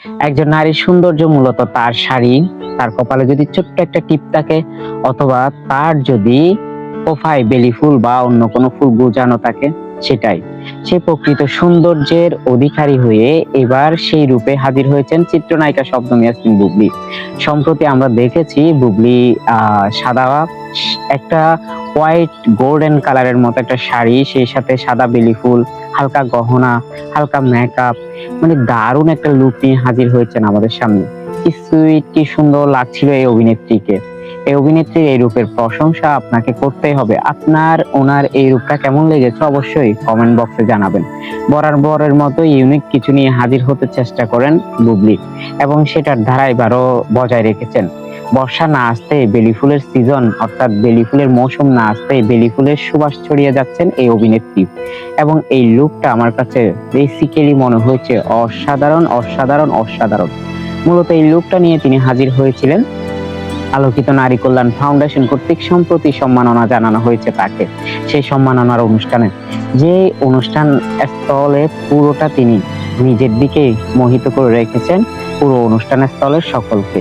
একজন নারীর সৌন্দর্য মূলত তার শাড়ি, তার কপালে যদি ছোট্ট একটা টিপ থাকে, অথবা তার যদি কোফায় বেলি ফুল বা অন্য কোনো ফুল গুজানো থাকে সেটাই। সে প্রকৃত সৌন্দর্যের অধিকারী হয়ে এবার সেই রূপে হাজির হয়েছেন চিত্রনায়িকা শব্দম ইয়াসমিন বুবলি। সম্প্রতি আমরা দেখেছি বুবলি সাদা একটা হোয়াইট গোল্ডেন কালারের মতো একটা শাড়ি, সেই সাথে সাদা বেলি ফুল, হালকা গহনা, হালকা মেকআপ মানে দারুণ একটা লুক নিয়ে হাজির হয়েছেন আমাদের সামনে। কি সুইট কি সুন্দর লাগছিল এই অভিনেত্রীকে। এই অভিনেত্রীর এই রূপের প্রশংসা আপনাকে করতেই হবে। আপনার, ওনার এই রূপটা কেমন লেগেছে অবশ্যই কমেন্ট বক্সে জানাবেন। বরাবরের মতো ইউনিক কিছু নিয়ে হাজির হতে চেষ্টা করেন বুবলি এবং সেটার ধারা এবারও বজায় রেখেছেন। বর্ষা না আসতে বেলি ফুলের সিজন অর্থাৎ বেলি ফুলের মৌসুম না আসতে বেলি ফুলের সুবাস ছড়িয়ে যাচ্ছেন এই অভিনেত্রী। এবং এই লুকটা আমার কাছে বেসিক্যালি মনে হয়েছে অসাধারণ অসাধারণ অসাধারণ। মূলত এই লুকটা নিয়ে তিনি হাজির হয়েছিলেন আলোকিত নারী কল্যাণ ফাউন্ডেশন কর্তৃক সম্প্রতি সম্মাননা জানানো হয়েছে তাকে। সেই সম্মাননার অনুষ্ঠানে যে অনুষ্ঠান স্থলে পুরোটা তিনি নিজের দিকে মোহিত করে রেখেছেন, পুরো অনুষ্ঠান স্থলের সকলকে।